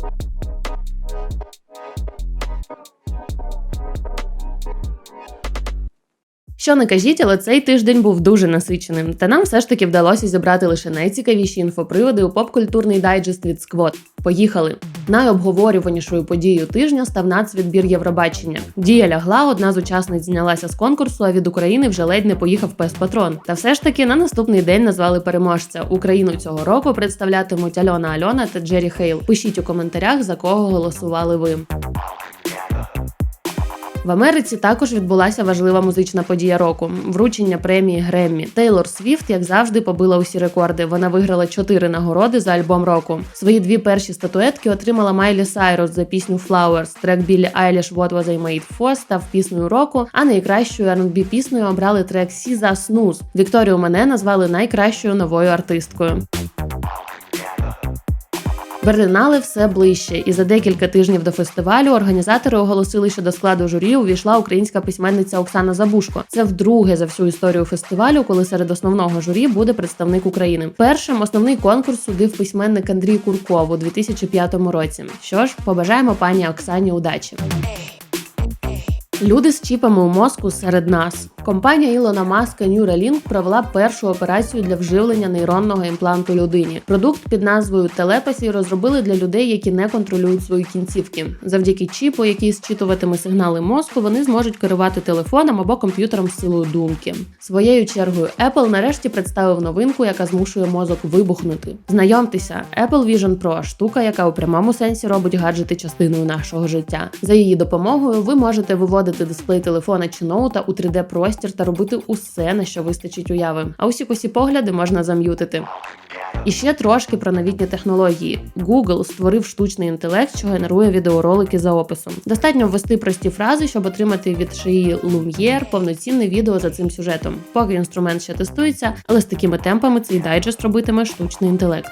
thank you Що не кажіть, але цей тиждень був дуже насиченим, та нам все ж таки вдалося зібрати лише найцікавіші інфоприводи у поп-культурний дайджест від Сквот. Поїхали! Найобговорюванішою подією тижня став нацвідбір Євробачення. Дія лягла, одна з учасниць знялася з конкурсу, а від України вже ледь не поїхав пес патрон. Та все ж таки на наступний день назвали переможця. Україну цього року представлятимуть Альона Альона та Джері Хейл. Пишіть у коментарях за кого голосували ви. В Америці також відбулася важлива музична подія року вручення премії Греммі. Тейлор Свіфт, як завжди, побила усі рекорди. Вона виграла чотири нагороди за альбом року. Свої дві перші статуетки отримала Майлі Сайрус за пісню Flowers. Трек Біллі Айліш What Was I Made For став піснею року. А найкращою R&B піснею обрали трек Сіза Snooze. Вікторію мене назвали найкращою новою артисткою. Берлінали все ближче, і за декілька тижнів до фестивалю організатори оголосили, що до складу журі увійшла українська письменниця Оксана Забушко. Це вдруге за всю історію фестивалю, коли серед основного журі буде представник України. Першим основний конкурс судив письменник Андрій Курков у 2005 році. Що ж, побажаємо пані Оксані удачі. Люди з чіпами у мозку серед нас. Компанія Ілона Маска Neuralink провела першу операцію для вживлення нейронного імпланту людині. Продукт під назвою Телепасі розробили для людей, які не контролюють свої кінцівки. Завдяки чіпу, який зчитуватиме сигнали мозку, вони зможуть керувати телефоном або комп'ютером з силою думки. Своєю чергою Apple нарешті представив новинку, яка змушує мозок вибухнути. Знайомтеся, Apple Vision Pro – штука, яка у прямому сенсі робить гаджети частиною нашого життя. За її допомогою ви можете виводити дисплей телефона чи ноута у 3D простір та робити усе, на що вистачить уяви. А усі косі погляди можна зам'ютити. І ще трошки про новітні технології. Google створив штучний інтелект, що генерує відеоролики за описом. Достатньо ввести прості фрази, щоб отримати від шиї Lumiere повноцінне відео за цим сюжетом. Поки інструмент ще тестується, але з такими темпами цей дайджест робитиме штучний інтелект.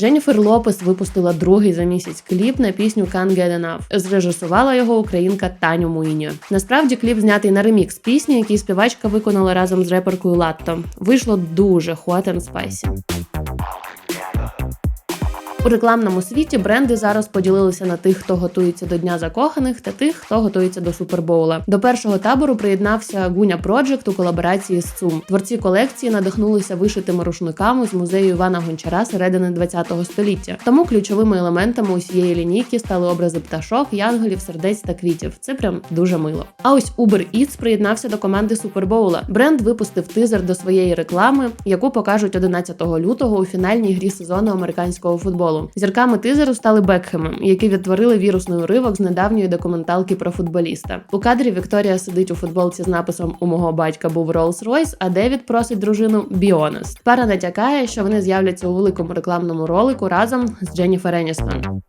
Дженніфер Лопес випустила другий за місяць кліп на пісню Can't Get Enough. Зрежисувала його українка Таню Муїні. Насправді кліп знятий на ремікс пісні, який співачка виконала разом з реперкою Латто. Вийшло дуже hot spicy. У рекламному світі бренди зараз поділилися на тих, хто готується до Дня закоханих, та тих, хто готується до Супербоула. До першого табору приєднався Гуня Проджект у колаборації з ЦУМ. Творці колекції надихнулися вишитими рушниками з музею Івана Гончара середини ХХ століття. Тому ключовими елементами усієї лінійки стали образи пташок, янголів, сердець та квітів. Це прям дуже мило. А ось Uber Eats приєднався до команди Супербоула. Бренд випустив тизер до своєї реклами, яку покажуть 11 лютого у фінальній грі сезону американського футболу футболу. Зірками тизеру стали Бекхемом, які відтворили вірусний уривок з недавньої документалки про футболіста. У кадрі Вікторія сидить у футболці з написом У мого батька був Rolls-Royce, а Девід просить дружину «Be honest». Пара натякає, що вони з'являться у великому рекламному ролику разом з Дженніфер Еністон.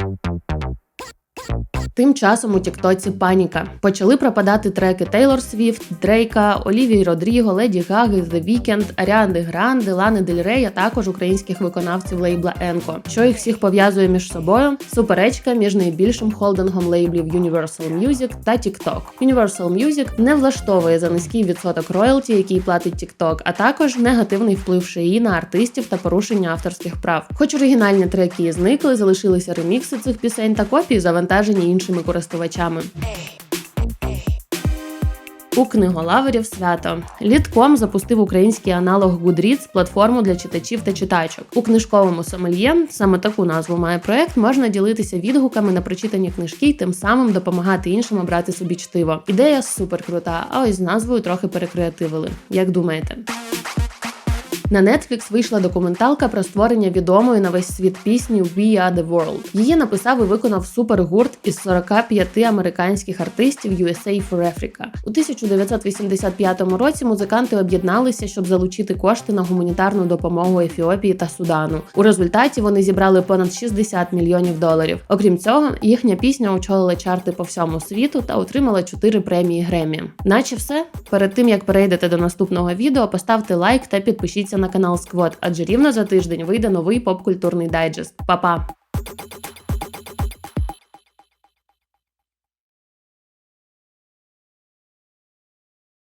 Тим часом у Тіктоці паніка. Почали пропадати треки Тейлор Свіфт, Дрейка, Олівії Родріго, Леді Гаги, The Weeknd, Аріанди Гранди, Лани Дель Рей, а також українських виконавців лейбла Енко. Що їх всіх пов'язує між собою? Суперечка між найбільшим холдингом лейблів Universal Music та TikTok. Universal Music не влаштовує за низький відсоток роялті, який платить TikTok, а також негативний вплив шиї на артистів та порушення авторських прав. Хоч оригінальні треки зникли, залишилися ремікси цих пісень та копії завантажені іншими користувачами. У книголаверів свято Літком запустив український аналог Goodreads – платформу для читачів та читачок. У книжковому сомельє саме таку назву має проект. Можна ділитися відгуками на прочитані книжки і тим самим допомагати іншим обрати собі чтиво. Ідея супер крута, а ось з назвою трохи перекреативили. Як думаєте? На Netflix вийшла документалка про створення відомої на весь світ пісні «We are the world». Її написав і виконав супергурт із 45 американських артистів USA for Africa. У 1985 році музиканти об'єдналися, щоб залучити кошти на гуманітарну допомогу Ефіопії та Судану. У результаті вони зібрали понад 60 мільйонів доларів. Окрім цього, їхня пісня очолила чарти по всьому світу та отримала 4 премії Гремі. Наче все перед тим як перейдете до наступного відео, поставте лайк та підпишіться на канал Сквот, адже рівно за тиждень вийде новий поп-культурний дайджест. Па-па!